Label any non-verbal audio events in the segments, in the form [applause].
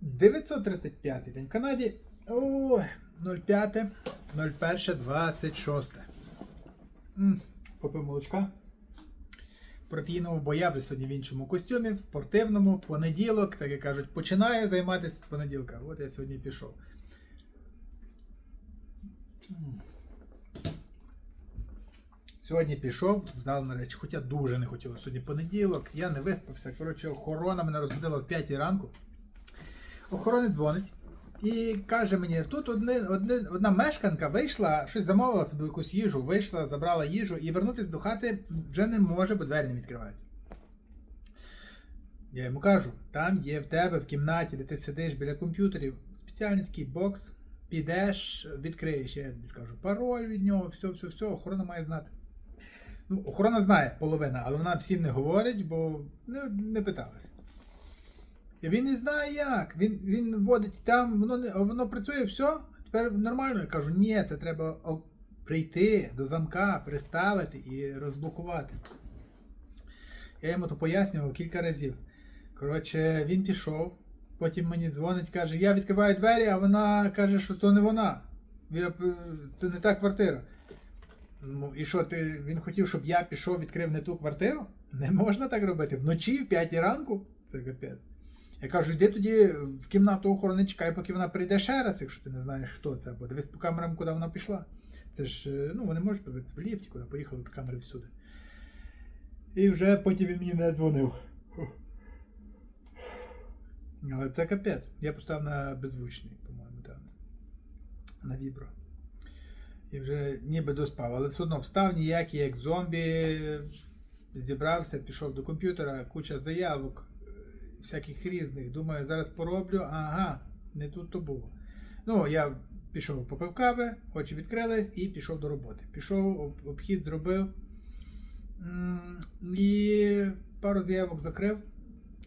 935 день в Канаді. О, 05, 01, 26. М, Попив молочка. Протеїнового, бо я вже сьогодні в іншому костюмі, в спортивному, понеділок, так як кажуть, починаю займатися з понеділка. От я сьогодні пішов. Сьогодні пішов в зал на речі, хоча дуже не хотілося. Сьогодні понеділок, я не виспався. Коротше, охорона мене розбудила в 5 ранку. Охоронець дзвонить і каже мені: тут одне, одне, одна мешканка вийшла, щось замовила собі якусь їжу, вийшла, забрала їжу і вернутися до хати вже не може, бо двері не відкриваються. Я йому кажу: там є в тебе в кімнаті, де ти сидиш біля комп'ютерів, спеціальний такий бокс, підеш, відкриєш, я тобі скажу пароль від нього, все, все, все, охорона має знати. Ну, охорона знає половина, але вона всім не говорить, бо ну, не питалася. Він не знає як. Він, він вводить там, воно, не, воно працює, все, тепер нормально. Я кажу, ні, це треба прийти до замка, приставити і розблокувати. Я йому то пояснював кілька разів. Коротше, він пішов, потім мені дзвонить, каже, я відкриваю двері, а вона каже, що то не вона. Це не та квартира. Ну, і що, ти, він хотів, щоб я пішов, відкрив не ту квартиру? Не можна так робити. Вночі, в 5 ранку? Це капець. Я кажу, йди тоді в кімнату охорони, чекай, поки вона прийде ще раз, якщо ти не знаєш, хто це, або дивись по камерам, куди вона пішла. Це ж, е, ну, вони можуть подивитися в ліфті, куди поїхали, то камери всюди. І вже потім він мені не дзвонив. Але це капець. Я поставив на беззвучний, по-моєму, там. На вібро. І вже ніби доспав, але все одно встав ніякий, як зомбі, зібрався, пішов до комп'ютера, куча заявок, всяких різних. Думаю, зараз пороблю. Ага, не тут то було. Ну, я пішов, попив кави, очі відкрились і пішов до роботи. Пішов, обхід зробив. І пару заявок закрив.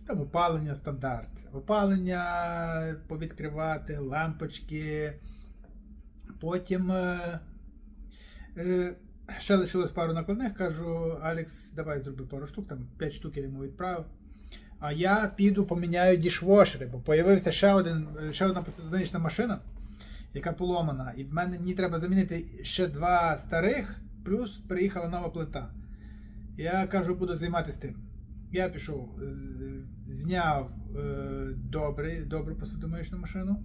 Там опалення стандарт. Опалення повідкривати, лампочки. Потім е, е, ще лишилось пару накладних. Кажу, Алекс, давай зроби пару штук, там 5 штук я йому відправив. А я піду поміняю дішвошери, бо появився ще, е, ще одна посудомиючна машина, яка поломана. І в мене мені треба замінити ще два старих, плюс приїхала нова плита. Я кажу, буду займатися тим. Я пішов, зняв е, добрий, добру посудомиючну машину,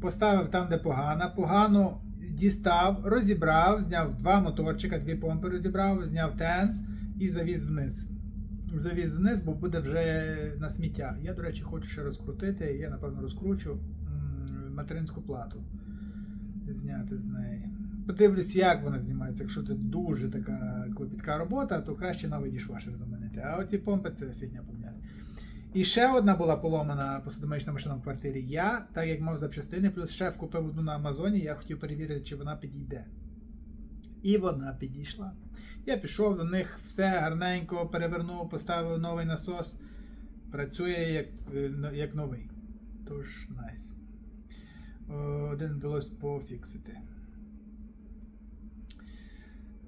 поставив там, де погано, погано дістав, розібрав, зняв два моторчика, дві помпи розібрав, зняв тен і завіз вниз. Завіз вниз, бо буде вже на сміття. Я, до речі, хочу ще розкрутити, я напевно розкручу материнську плату. Зняти з неї. Подивлюсь, як вона знімається. Якщо це дуже така клопітка робота, то краще новий дішвашер замінити. А оці помпи це фігня поміняти. І ще одна була поломана посудомиючна машина в квартирі. Я, так як мав запчастини, плюс шеф купив одну на Амазоні, я хотів перевірити, чи вона підійде. І вона підійшла. Я пішов до них, все гарненько перевернув, поставив новий насос. Працює як, е, як новий. Тож, найс. О, Один вдалося пофіксити.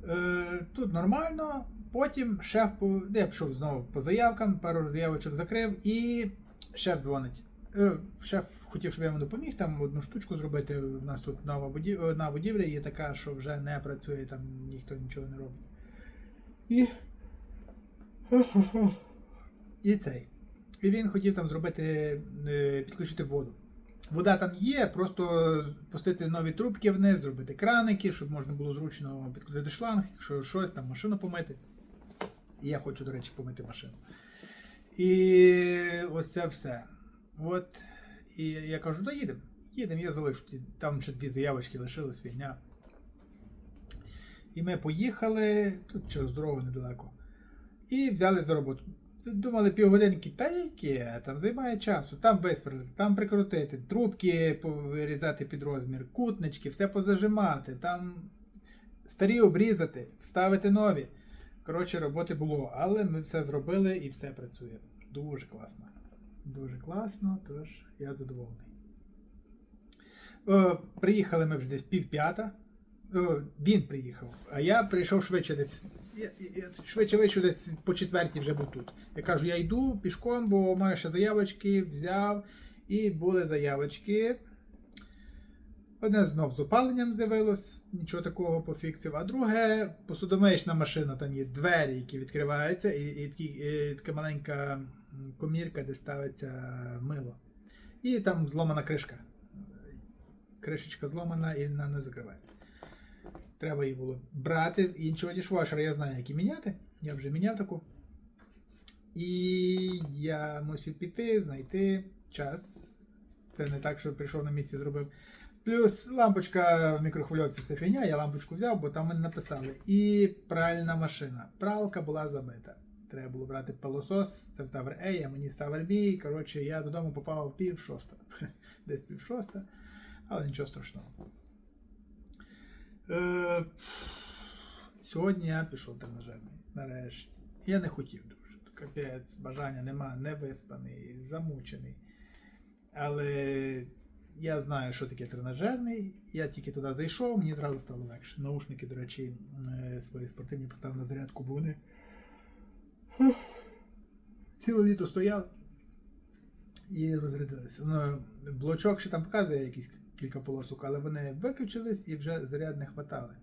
Е, Тут нормально. Потім шеф я пішов знову по заявкам, пару заявочок закрив, і шеф дзвонить. Е, Шеф хотів, щоб я йому допоміг там одну штучку зробити. У нас тут нова будівля, одна будівля є така, що вже не працює, там ніхто нічого не робить. І. [laughs] І цей. І він хотів там зробити, е, підключити воду. Вода там є, просто пустити нові трубки вниз, зробити краники, щоб можна було зручно підключити шланг, якщо щось там машину помити. І я хочу, до речі, помити машину. І ось це все. От. І я кажу, да їдемо. Їдемо, я залишу. Там ще дві заявочки лишились, фігня. І ми поїхали, тут через дорогу недалеко. І взяли за роботу. Думали півгодинки, та яке, там займає часу, там вистрелити, там прикрутити, трубки вирізати під розмір, кутнички, все позажимати, там старі обрізати, вставити нові. Коротше, роботи було, але ми все зробили і все працює. Дуже класно. Дуже класно, тож я задоволений. О, приїхали ми вже десь пів п'ята. Він приїхав, а я прийшов швидше десь. Швидше вийшов десь по четвертій вже був тут. Я кажу, я йду пішком, бо маю ще заявочки, взяв. І були заявочки. Одне знов з опаленням з'явилось, нічого такого по. А друге, посудомиючна машина, там є двері, які відкриваються, і, і, такі, і така маленька комірка, де ставиться мило. І там зломана кришка. Кришечка зломана і вона не закривається. Треба її було брати з іншого дішвашера. Я знаю, як і міняти. Я вже міняв таку. І я мусив піти, знайти час. Це не так, що прийшов на місці зробив. Плюс лампочка в мікрохвильовці це фігня, я лампочку взяв, бо там мені написали. І пральна машина. Пралка була забита. Треба було брати пилосос, це в Тавр A, а мені Тавр B. Коротше, я додому попав пів шоста. [laughs] Десь пів шоста, але нічого страшного. Е, сьогодні я пішов тренажерний. Нарешті. Я не хотів дуже. Капець, бажання нема, не виспаний, замучений. Але я знаю, що таке тренажерний. Я тільки туди зайшов, мені зразу стало легше. Наушники, до речі, е, свої спортивні поставив на зарядку, бо вони ціле літо стояли і розрядилися. Ну, блочок ще там показує якісь кілька полосок, але вони виключились і вже заряд не хватали.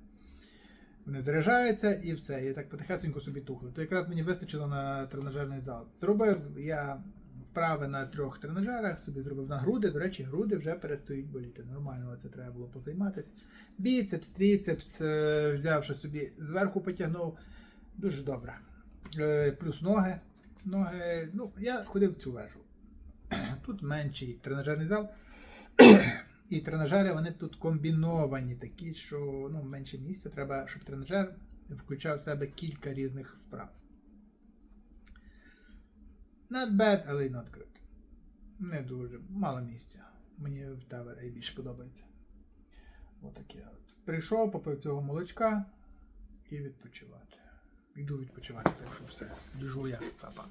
Вони заряджаються і все. І так потихесенько собі тухли. То якраз мені вистачило на тренажерний зал. Зробив я вправи на трьох тренажерах, собі зробив на груди. До речі, груди вже перестають боліти. Нормально це треба було позайматися. Біцепс, тріцепс, е, взявши собі зверху потягнув. Дуже добре. Е, Плюс ноги. Ноги. Ну, я ходив в цю вежу. [clears throat] Тут менший тренажерний зал. [clears throat] І тренажери вони тут комбіновані, такі, що ну, менше місця. Треба, щоб тренажер включав в себе кілька різних вправ. Not bad, але й not good. Не дуже. Мало місця. Мені в A більше подобається. Отаке от. Прийшов, попив цього молочка і відпочивати. Йду відпочивати, так що все. Біжу я, папа.